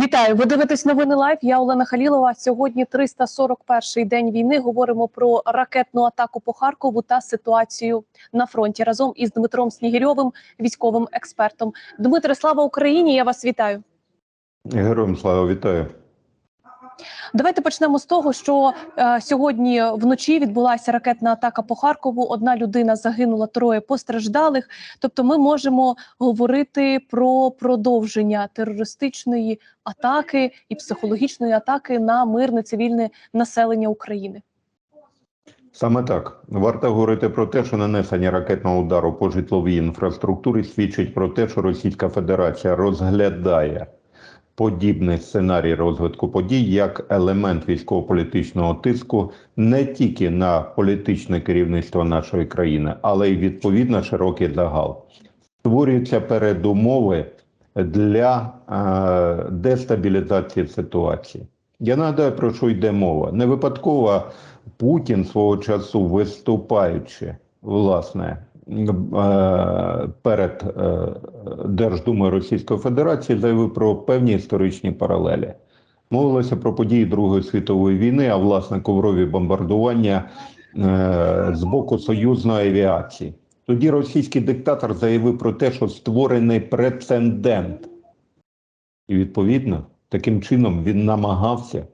Вітаю! Ви дивитесь новини лайв. Я Олена Халілова. Сьогодні 341-й день війни. Говоримо про ракетну атаку по Харкову та ситуацію на фронті разом із Дмитром Снігирьовим, військовим експертом. Дмитре, слава Україні! Я вас вітаю. Героям слава вітаю. Давайте почнемо з того, що е, сьогодні вночі відбулася ракетна атака по Харкову. Одна людина загинула, троє постраждалих. Тобто, ми можемо говорити про продовження терористичної атаки і психологічної атаки на мирне цивільне населення України. Саме так варто говорити про те, що нанесення ракетного удару по житловій інфраструктурі свідчить про те, що Російська Федерація розглядає подібний сценарій розвитку подій як елемент військово-політичного тиску не тільки на політичне керівництво нашої країни, але й відповідно широкий загал. Створюються передумови для е, дестабілізації ситуації. Я нагадаю, про що йде мова. Не випадково Путін свого часу виступаючи, власне, перед е, Держдумою Російської Федерації заявив про певні історичні паралелі. Мовилося про події Другої світової війни, а власне коврові бомбардування е, з боку союзної авіації. Тоді російський диктатор заявив про те, що створений прецедент. І відповідно, таким чином він намагався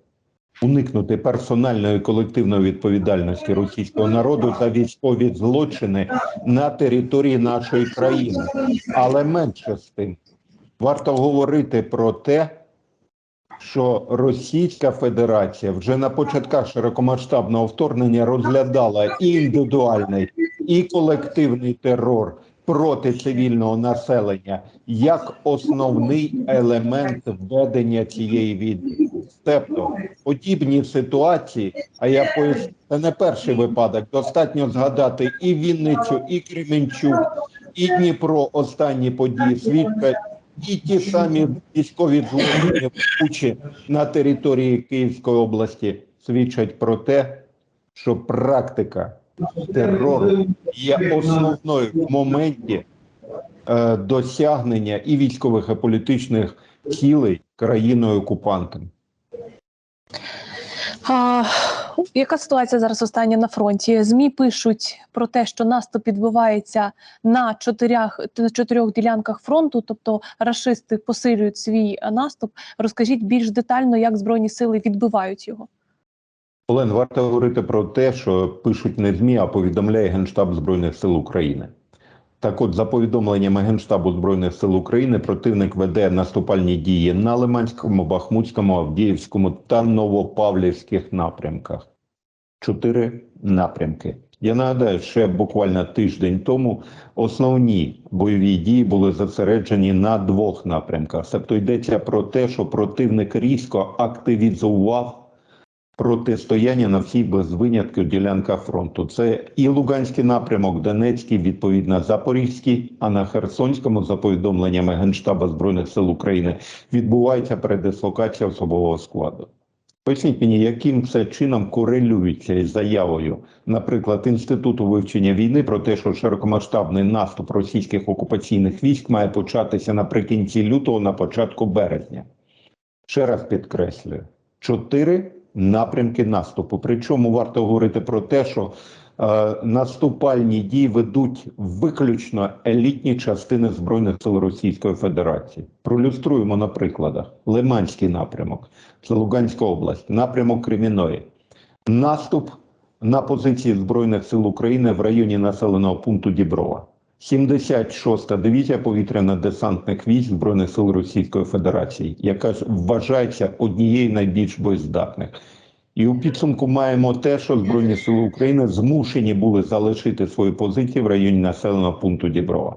уникнути персональної колективної відповідальності російського народу за військові злочини на території нашої країни. Але менше з тим, варто говорити про те, що Російська Федерація вже на початках широкомасштабного вторгнення розглядала і індивідуальний, і колективний терор проти цивільного населення як основний елемент введення цієї війни. Тобто подібні ситуації, а я поясню, це не перший випадок. Достатньо згадати і Вінницю, і Кременчук, і Дніпро останні події свідчать, і ті самі військові злочини в Бучі на території Київської області свідчать про те, що практика терору є основною в моменті е, досягнення і військових, і політичних цілей країною окупантом. А, яка ситуація зараз остання на фронті? Змі пишуть про те, що наступ відбувається на чотирьох, на чотирьох ділянках фронту, тобто рашисти посилюють свій наступ. Розкажіть більш детально, як збройні сили відбивають його. Олен, варто говорити про те, що пишуть не ЗМІ, а повідомляє Генштаб Збройних сил України. Так от, за повідомленнями Генштабу Збройних сил України, противник веде наступальні дії на Лиманському, Бахмутському, Авдіївському та Новопавлівських напрямках. Чотири напрямки. Я нагадаю, ще буквально тиждень тому основні бойові дії були зосереджені на двох напрямках. Тобто йдеться про те, що противник різко активізував протистояння на всій без винятку ділянках фронту. Це і Луганський напрямок, Донецький, відповідно Запорізький, а на Херсонському, за повідомленнями Генштабу Збройних сил України, відбувається передислокація особового складу. Поясніть мені, яким це чином корелюється із заявою, наприклад, Інституту вивчення війни про те, що широкомасштабний наступ російських окупаційних військ має початися наприкінці лютого, на початку березня. Ще раз підкреслюю: чотири напрямки наступу. Причому варто говорити про те, що е, наступальні дії ведуть виключно елітні частини Збройних сил Російської Федерації. Пролюструємо на прикладах: Лиманський напрямок, це Луганська область, напрямок Креміної, наступ на позиції Збройних сил України в районі населеного пункту Діброва. 76-та дивізія повітряно-десантних військ Збройних сил Російської Федерації, яка вважається однією найбільш боєздатних. І у підсумку маємо те, що Збройні сили України змушені були залишити свої позиції в районі населеного пункту Діброва.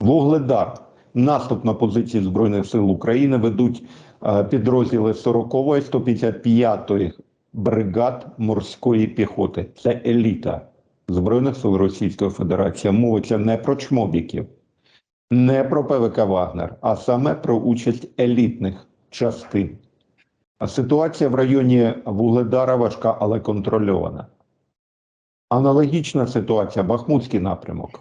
Вугледар. Наступ на позиції Збройних сил України ведуть е, підрозділи 40-ї, 155-ї бригад морської піхоти. Це еліта Збройних сил Російської Федерації. Мовиться не про чмобіків, не про ПВК Вагнер, а саме про участь елітних частин. А ситуація в районі Вугледара важка, але контрольована. Аналогічна ситуація Бахмутський напрямок.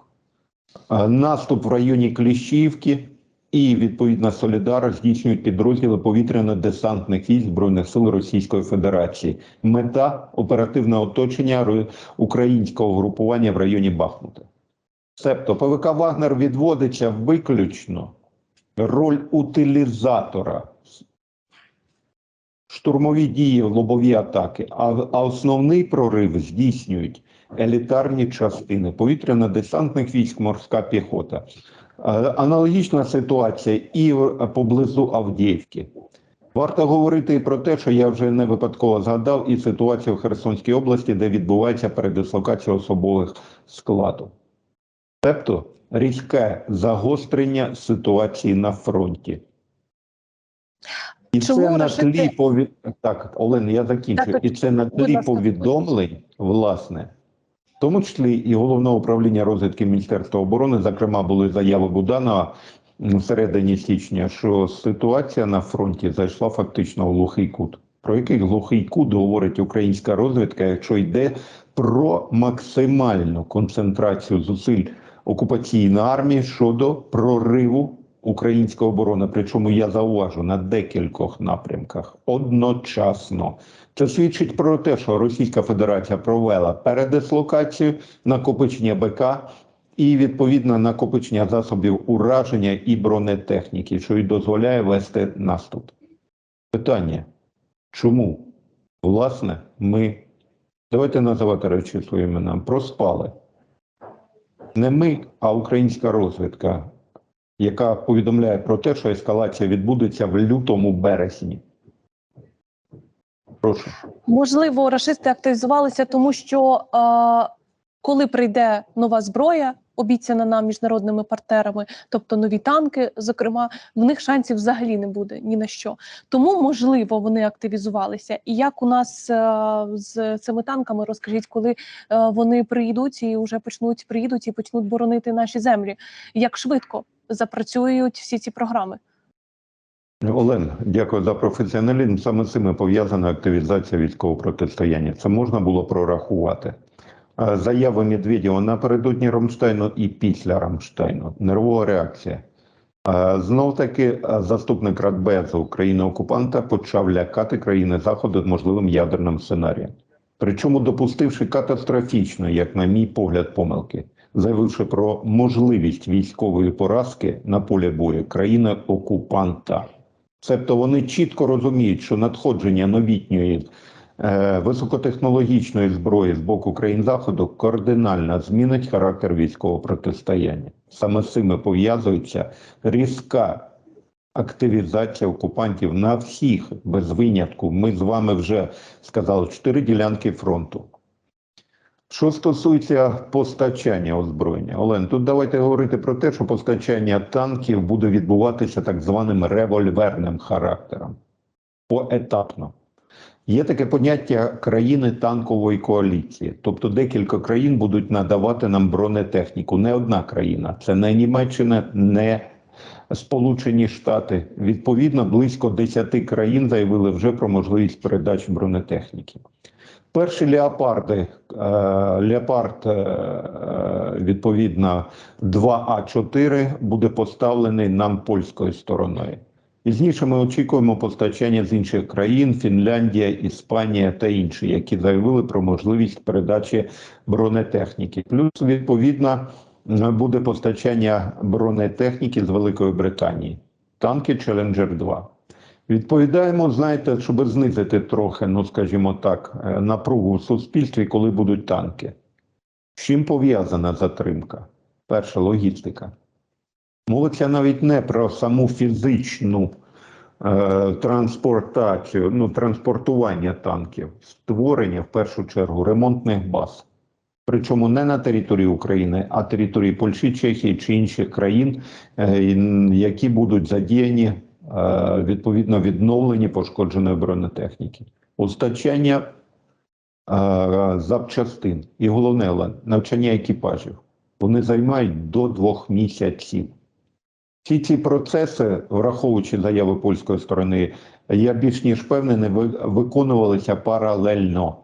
Е, Наступ в районі Кліщівки і відповідно Солідар здійснюють підрозділи повітряно-десантних військ збройних сил Російської Федерації. Мета оперативне оточення українського групування в районі Бахмута. Себто ПВК Вагнер відводиться виключно роль утилізатора. Штурмові дії, лобові атаки, а, а основний прорив здійснюють елітарні частини повітряно-десантних військ, морська піхота. Аналогічна ситуація і поблизу Авдіївки. Варто говорити і про те, що я вже не випадково згадав, і ситуацію в Херсонській області, де відбувається передислокація особових складу. Тобто різке загострення ситуації на фронті. І Чому це на тлі повід... Так, Олен, я закінчу. Так, І це на тлі повідомлень, власне, тому числі і головного управління розвідки Міністерства оборони, зокрема, були заяви Буданова всередині січня, що ситуація на фронті зайшла фактично в глухий кут. Про який глухий кут говорить українська розвідка, якщо йде про максимальну концентрацію зусиль окупаційної армії щодо прориву української оборони. Причому я зауважу на декількох напрямках одночасно. Це свідчить про те, що Російська Федерація провела передислокацію, накопичення БК і відповідно накопичення засобів ураження і бронетехніки, що й дозволяє вести наступ. Питання: чому? Власне, ми давайте називати речі своїми іменами, проспали. Не ми, а українська розвідка, яка повідомляє про те, що ескалація відбудеться в лютому березні. Прошу. Можливо, рашисти активізувалися, тому що е, коли прийде нова зброя, обіцяна нам міжнародними партнерами, тобто нові танки, зокрема, в них шансів взагалі не буде ні на що. Тому можливо вони активізувалися. І як у нас е, з цими танками, розкажіть, коли е, вони приїдуть і вже почнуть приїдуть і почнуть боронити наші землі, як швидко запрацюють всі ці програми? Олен, дякую за професіоналізм. Саме з цим пов'язана активізація військового протистояння. Це можна було прорахувати. Е, Заяви Медведєва напередодні Рамштайну і після Рамштайну. Нервова реакція. Знов таки, заступник Радбезу країни-окупанта почав лякати країни Заходу можливим ядерним сценарієм. Причому допустивши катастрофічно, як на мій погляд, помилки, заявивши про можливість військової поразки на полі бою країни-окупанта. Себто вони чітко розуміють, що надходження новітньої е, високотехнологічної зброї з боку країн Заходу кардинально змінить характер військового протистояння. Саме з цим пов'язується різка активізація окупантів на всіх без винятку. Ми з вами вже сказали чотири ділянки фронту. Що стосується постачання озброєння, Олен, тут давайте говорити про те, що постачання танків буде відбуватися так званим револьверним характером поетапно. Є таке поняття країни танкової коаліції, тобто декілька країн будуть надавати нам бронетехніку. Не одна країна, це не Німеччина, не Сполучені Штати. Відповідно, близько 10 країн заявили вже про можливість передачі бронетехніки. Перші леопарди, е, леопард, е, відповідно, 2А4 буде поставлений нам польською стороною. Пізніше ми очікуємо постачання з інших країн: Фінляндія, Іспанія та інші, які заявили про можливість передачі бронетехніки. Плюс, відповідно, буде постачання бронетехніки з Великої Британії, танки Challenger 2. Відповідаємо, знаєте, щоб знизити трохи, ну скажімо так, е, напругу в суспільстві, коли будуть танки. З чим пов'язана затримка? Перша логістика. Мовиться навіть не про саму фізичну е, транспортацію, ну, транспортування танків, створення в першу чергу ремонтних баз. Причому не на території України, а території Польщі, Чехії чи інших країн, е, які будуть задіяні е, відповідно відновлені пошкодженої бронетехніки, постачання е, запчастин і головне навчання екіпажів. Вони займають до двох місяців. Всі ці процеси, враховуючи заяви польської сторони, я більш ніж впевнений, ви- виконувалися паралельно.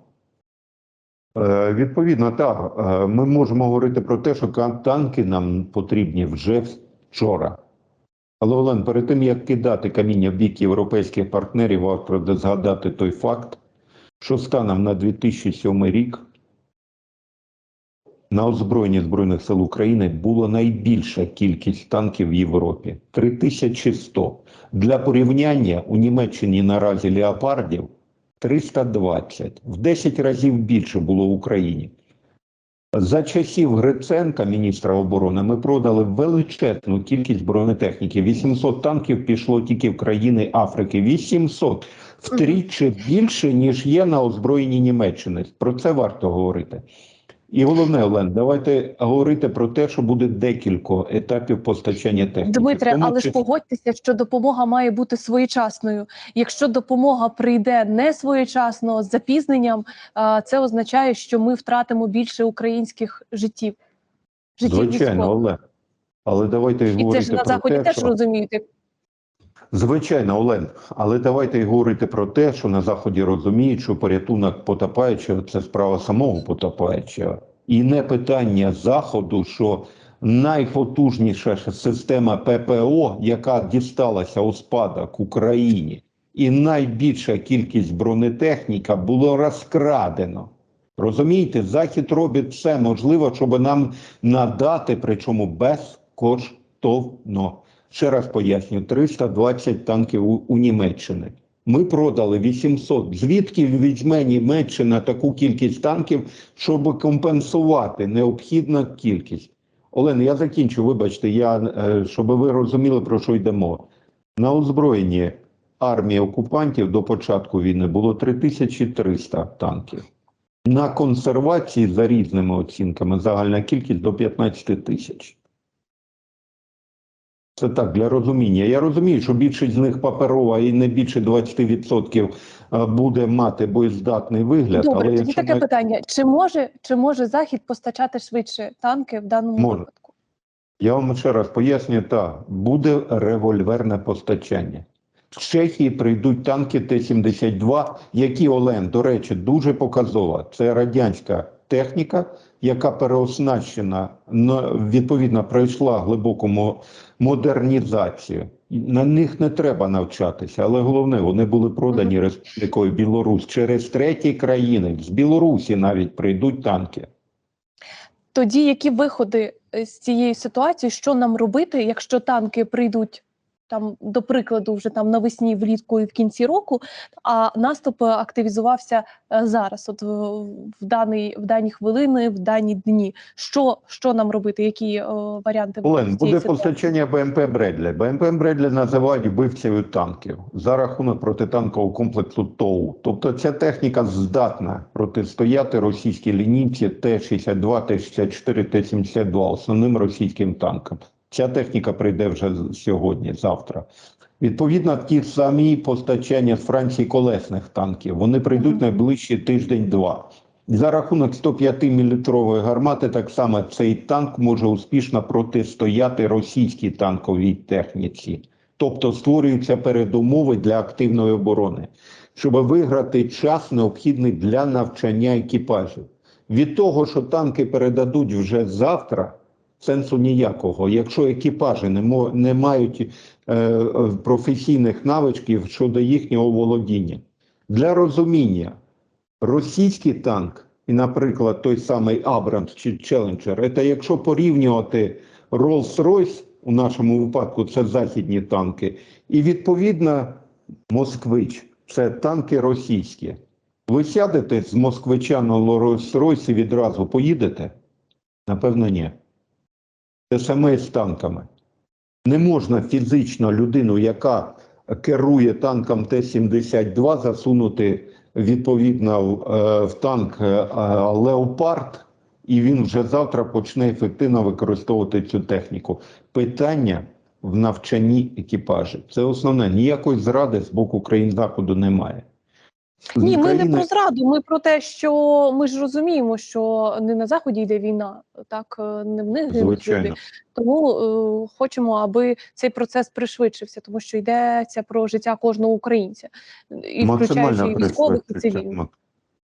Е, Відповідно, так, е, ми можемо говорити про те, що танки нам потрібні вже вчора. Але Олен, перед тим як кидати каміння в бік європейських партнерів, варто згадати той факт, що станом на 2007 рік на озброєнні Збройних сил України було найбільша кількість танків в Європі 3100. Для порівняння у Німеччині наразі леопардів 320. В 10 разів більше було в Україні. За часів Гриценка, міністра оборони, ми продали величезну кількість бронетехніки. 800 танків пішло тільки в країни Африки. 800 втричі більше, ніж є на озброєнні Німеччини. Про це варто говорити. І головне, Олен, давайте говорити про те, що буде декілька етапів постачання техніки. Дмитре, тому але ж погодьтеся, що допомога має бути своєчасною. Якщо допомога прийде не своєчасно з запізненням, це означає, що ми втратимо більше українських життів. життів Звичайно, військових. Але давайте І це ж на заході теж що... розуміють. Звичайно, Олен, але давайте говорити про те, що на заході розуміють, що порятунок потопаючого це справа самого потопаючого, і не питання заходу, що найпотужніша система ППО, яка дісталася у спадок Україні, і найбільша кількість бронетехніка було розкрадено. Розумієте, захід робить все можливе, щоб нам надати, причому безкоштовно. Ще раз поясню: 320 танків у, у Німеччини. Ми продали 800. Звідки візьме Німеччина таку кількість танків, щоб компенсувати необхідну кількість? Олен, я закінчу. Вибачте, я е, щоб ви розуміли про що йдемо. На озброєнні армії окупантів до початку війни було 3300 танків. На консервації за різними оцінками загальна кількість до 15 тисяч. Це так для розуміння. Я розумію, що більшість з них паперова і не більше 20% е, буде мати боєздатний вигляд. Добре, але тоді якщо таке ми- питання: чи може чи може захід постачати швидше танки в даному Може. випадку? Я вам ще раз пояснюю, так, буде револьверне постачання. З Чехії прийдуть танки Т-72, які Олен, до речі, дуже показова. Це радянська техніка, яка переоснащена, на- відповідно, пройшла глибоку модернізацію. На них не треба навчатися, але головне, вони були продані Республікою Білорусь через треті країни. З Білорусі навіть прийдуть танки. Тоді які виходи е, з цієї ситуації, що нам робити, якщо танки прийдуть там, до прикладу, вже там навесні, влітку і в кінці року, а наступ е, активізувався е, зараз, от в, даний в дані хвилини, в дані дні. Що, що нам робити? Які е, варіанти Олен, буде постачання БМП Бредлі. БМП Бредлі називають вбивцею танків за рахунок протитанкового комплексу ТОУ. Тобто ця техніка здатна протистояти російській лінійці Т-62, Т-64, Т-72, основним російським танкам. Ця техніка прийде вже сьогодні, завтра. Відповідно, ті самі постачання з Франції колесних танків. Вони прийдуть найближчі тиждень-два. За рахунок 105 мм гармати, так само цей танк може успішно протистояти російській танковій техніці. Тобто створюються передумови для активної оборони, щоб виграти час, необхідний для навчання екіпажів. Від того, що танки передадуть вже завтра, сенсу ніякого. Якщо екіпажі не, не мають е, е, професійних навичків щодо їхнього володіння. Для розуміння, російський танк, і, наприклад, той самий Абрамс чи Челенджер, це якщо порівнювати Rolls-Royce, у нашому випадку це західні танки, і відповідно Москвич, це танки російські. Ви сядете з москвича на Rolls-Royce і відразу поїдете? Напевно, ні. Те саме з танками. Не можна фізично людину, яка керує танком Т-72, засунути відповідно в, е, в танк е, е, Леопард, і він вже завтра почне ефективно використовувати цю техніку. Питання в навчанні екіпажів. Це основне. Ніякої зради з боку країн Заходу немає. Ні, ми не про зраду. Ми про те, що ми ж розуміємо, що не на заході йде війна, так е, не в них гинуть люди. Тому е, хочемо, аби цей процес пришвидшився, тому що йдеться про життя кожного українця, і включаючи і військових, і цивільних.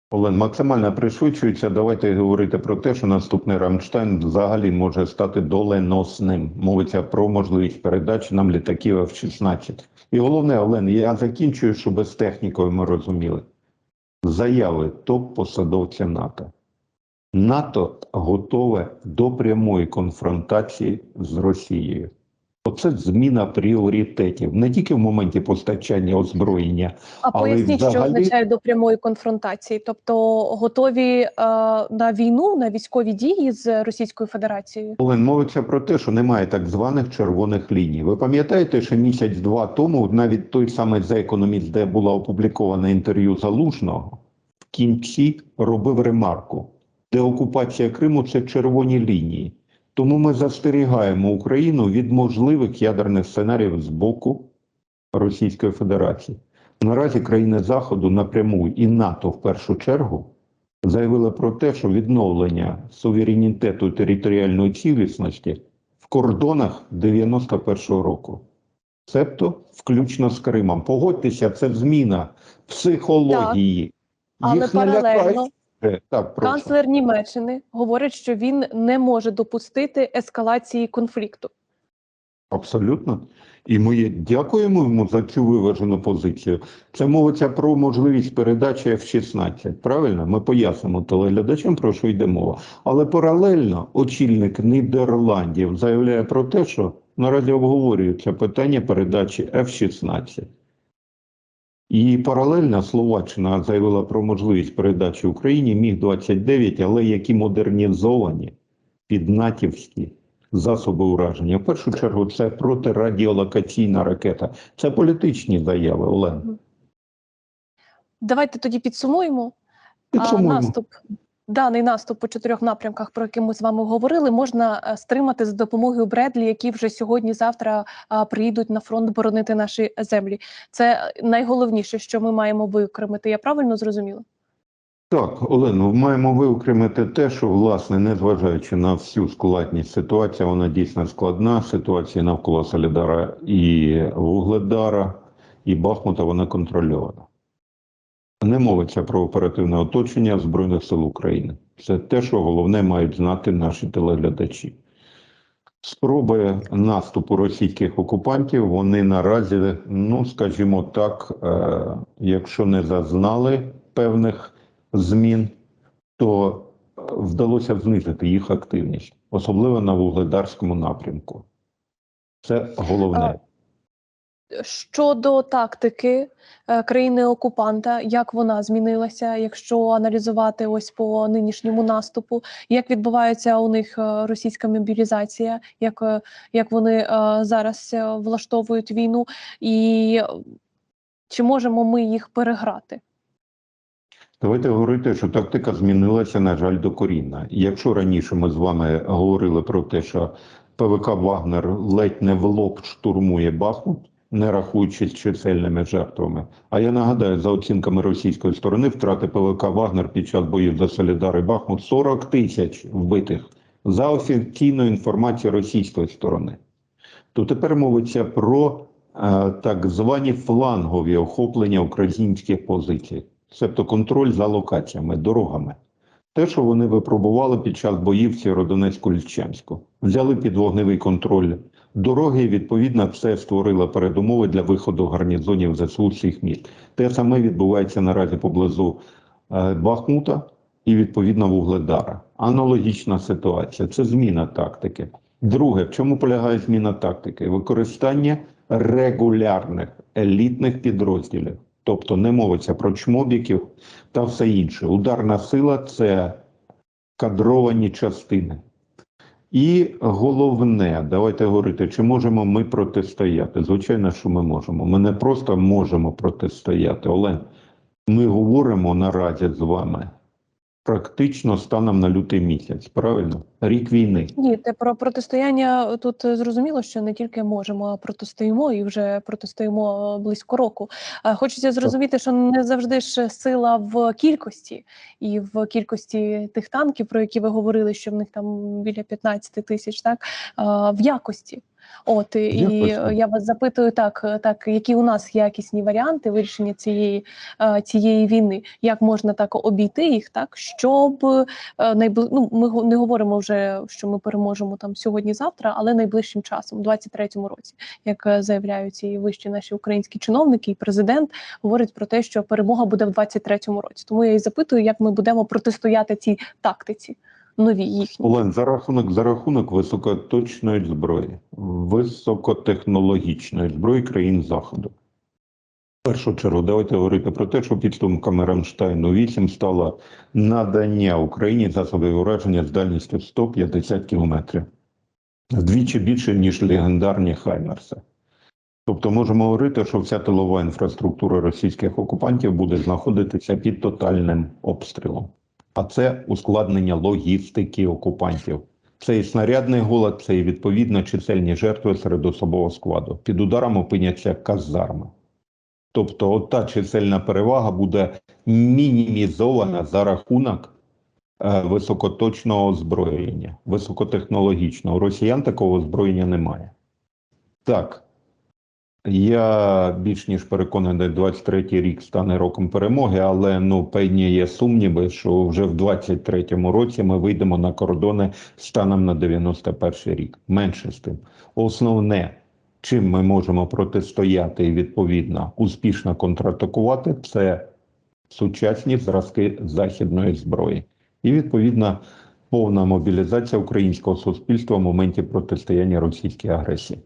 Олен, максимально пришвидшується. Давайте говорити про те, що наступний Рамштайн взагалі може стати доленосним. Мовиться про можливість передачі нам літаків F-16. І головне, Олен, я закінчую, щоб без технікою ми розуміли. Заяви топ-посадовця НАТО. НАТО готове до прямої конфронтації з Росією. Оце зміна пріоритетів не тільки в моменті постачання озброєння, А Але поясніть, що означає до прямої конфронтації, тобто готові е, на війну, на військові дії з Російською Федерацією. Олен, мовиться про те, що немає так званих червоних ліній. Ви пам'ятаєте, що місяць-два тому навіть той самий The Economist, де було опубліковане інтерв'ю Залужного, в кінці робив ремарку, де окупація Криму це червоні лінії. Тому ми застерігаємо Україну від можливих ядерних сценаріїв з боку Російської Федерації. Наразі країни Заходу напряму і НАТО в першу чергу заявили про те, що відновлення суверенітету і територіальної цілісності в кордонах 91-го року, цебто включно з Кримом. Погодьтеся, це зміна психології. Але Їх паралельно Так, прошу. канцлер Німеччини говорить, що він не може допустити ескалації конфлікту. Абсолютно. І ми дякуємо йому за цю виважену позицію. Це мовиться про можливість передачі F-16. Правильно? Ми пояснимо телеглядачам, про що йде мова. Але паралельно очільник Нідерландів заявляє про те, що наразі обговорюється питання передачі F-16. І паралельно Словаччина заявила про можливість передачі Україні Міг-29, але які модернізовані під натівські засоби ураження. В першу чергу це протирадіолокаційна ракета. Це політичні заяви, Олен. Давайте тоді підсумуємо. А Підсумуємо. наступ, даний наступ по чотирьох напрямках, про які ми з вами говорили, можна е, стримати за допомогою Бредлі, які вже сьогодні-завтра приїдуть на фронт боронити наші землі. Це найголовніше, що ми маємо виокремити. Я правильно зрозуміла? Так, Олено, маємо виокремити те, що, власне, незважаючи на всю складність ситуації, вона дійсно складна. Ситуація навколо Солідара і Вугледара, і Бахмута, вона контрольована. Не мовиться про оперативне оточення Збройних сил України. Це те, що головне мають знати наші телеглядачі. Спроби наступу російських окупантів, вони наразі, ну скажімо так, е, якщо не зазнали певних змін, то е, вдалося знизити їх активність, особливо на вугледарському напрямку. Це головне. Щодо тактики е, країни-окупанта, як вона змінилася, якщо аналізувати ось по нинішньому наступу, як відбувається у них е, російська мобілізація, як, е, як вони зараз влаштовують війну, і чи можемо ми їх переграти? Давайте говорити, що тактика змінилася, на жаль, докорінно. Якщо раніше ми з вами говорили про те, що ПВК Вагнер ледь не в лоб штурмує Бахмут, не рахуючись чисельними жертвами. А я нагадаю, за оцінками російської сторони, втрати ПВК Вагнер під час боїв за Солідар і Бахмут 40 тисяч вбитих за офіційною інформацією російської сторони. То тепер мовиться про е, так звані флангові охоплення українських позицій, тобто контроль за локаціями, дорогами. Те, що вони випробували під час боїв Лічанську, взяли під вогневий контроль дороги, відповідно це створило передумови для виходу гарнізонів ЗСУ цих міст. Те саме відбувається наразі поблизу е, Бахмута і відповідно Вугледара. Аналогічна ситуація. Це зміна тактики. Друге, в чому полягає зміна тактики? Використання регулярних елітних підрозділів. Тобто не мовиться про чмобіків та все інше. Ударна сила це кадровані частини. І головне, давайте говорити, чи можемо ми протистояти? Звичайно, що ми можемо. Ми не просто можемо протистояти, Олен. Ми говоримо наразі з вами практично станом на лютий місяць, правильно? Рік війни. Ні, те про протистояння тут е, зрозуміло, що не тільки можемо, а протистоїмо і вже протистоїмо е, близько року. Е, Хочеться зрозуміти, що не завжди ж сила в кількості і в кількості тих танків, про які ви говорили, що в них там біля 15 тисяч, так е, в якості. От і Якось. я вас запитую так, так які у нас якісні варіанти вирішення цієї, е, цієї війни, як можна так обійти їх, так щоб е, найбли... ну, ми не говоримо вже, що ми переможемо там сьогодні-завтра, але найближчим часом, у 23-му році, як е, заявляють і вищі наші українські чиновники, і президент говорить про те, що перемога буде в 23-му році. Тому я і запитую, як ми будемо протистояти цій тактиці новій їхній. Олен, за рахунок за рахунок високоточної зброї, високотехнологічної зброї країн Заходу. В першу чергу, давайте говорити про те, що підсумками Рамштайну 8 стало надання Україні засобів ураження з дальністю 150 кілометрів. Вдвічі більше, ніж легендарні Хаймерси. Тобто можемо говорити, що вся тилова інфраструктура російських окупантів буде знаходитися під тотальним обстрілом. А це ускладнення логістики окупантів. Це і снарядний голод, це і відповідно чисельні жертви серед особового складу. Під ударом опиняться казарми. Тобто, от та чисельна перевага буде мінімізована за рахунок е, високоточного озброєння, високотехнологічного. У росіян такого озброєння немає. Так, я більш ніж переконаний, 23-й рік стане роком перемоги, але ну певні є сумніви, що вже в 23-му році ми вийдемо на кордони станом на 91-й рік. Менше з тим. Основне, чим ми можемо протистояти і відповідно успішно контратакувати, це сучасні зразки західної зброї. І відповідно повна мобілізація українського суспільства в моменті протистояння російській агресії.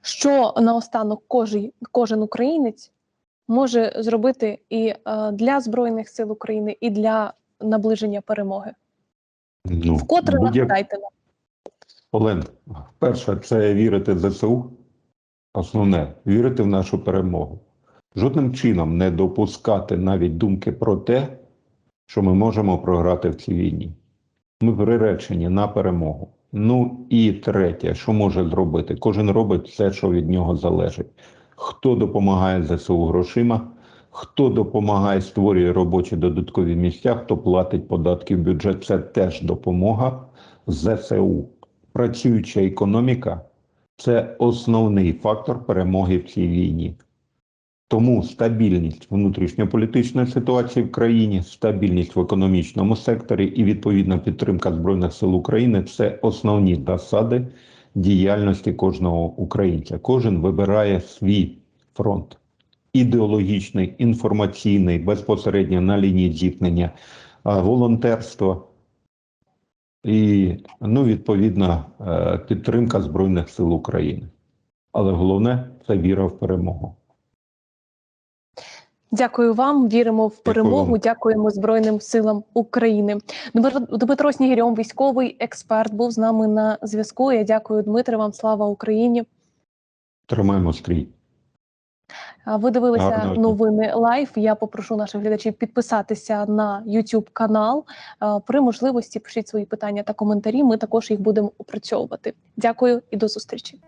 Що наостанок кожен, кожен українець може зробити і е, для збройних сил України, і для наближення перемоги. Ну, Вкотре нагадайте нам. Олен, перше, це вірити в ЗСУ. Основне вірити в нашу перемогу. Жодним чином не допускати навіть думки про те, що ми можемо програти в цій війні. Ми приречені на перемогу. Ну і третє, що може зробити? Кожен робить все, що від нього залежить. Хто допомагає ЗСУ грошима, хто допомагає, створює робочі додаткові місця, хто платить податки в бюджет, це теж допомога ЗСУ. Працююча економіка це основний фактор перемоги в цій війні. Тому стабільність внутрішньополітичної ситуації в країні, стабільність в економічному секторі і відповідна підтримка Збройних сил України це основні засади діяльності кожного українця. Кожен вибирає свій фронт ідеологічний, інформаційний, безпосередньо на лінії зіткнення, волонтерство і, ну, відповідно, е, підтримка Збройних сил України. Але головне це віра в перемогу. Дякую вам. Віримо в перемогу. вам. Дякуємо Збройним силам України. Дмитро Снігирьом, військовий експерт, був з нами на зв'язку. Я дякую Дмитре. Вам слава Україні. Тримаємо стрій. Ви дивилися Гарного дня. новини лайв. Я попрошу наших глядачів підписатися на YouTube канал. При можливості пишіть свої питання та коментарі. Ми також їх будемо опрацьовувати. Дякую і до зустрічі.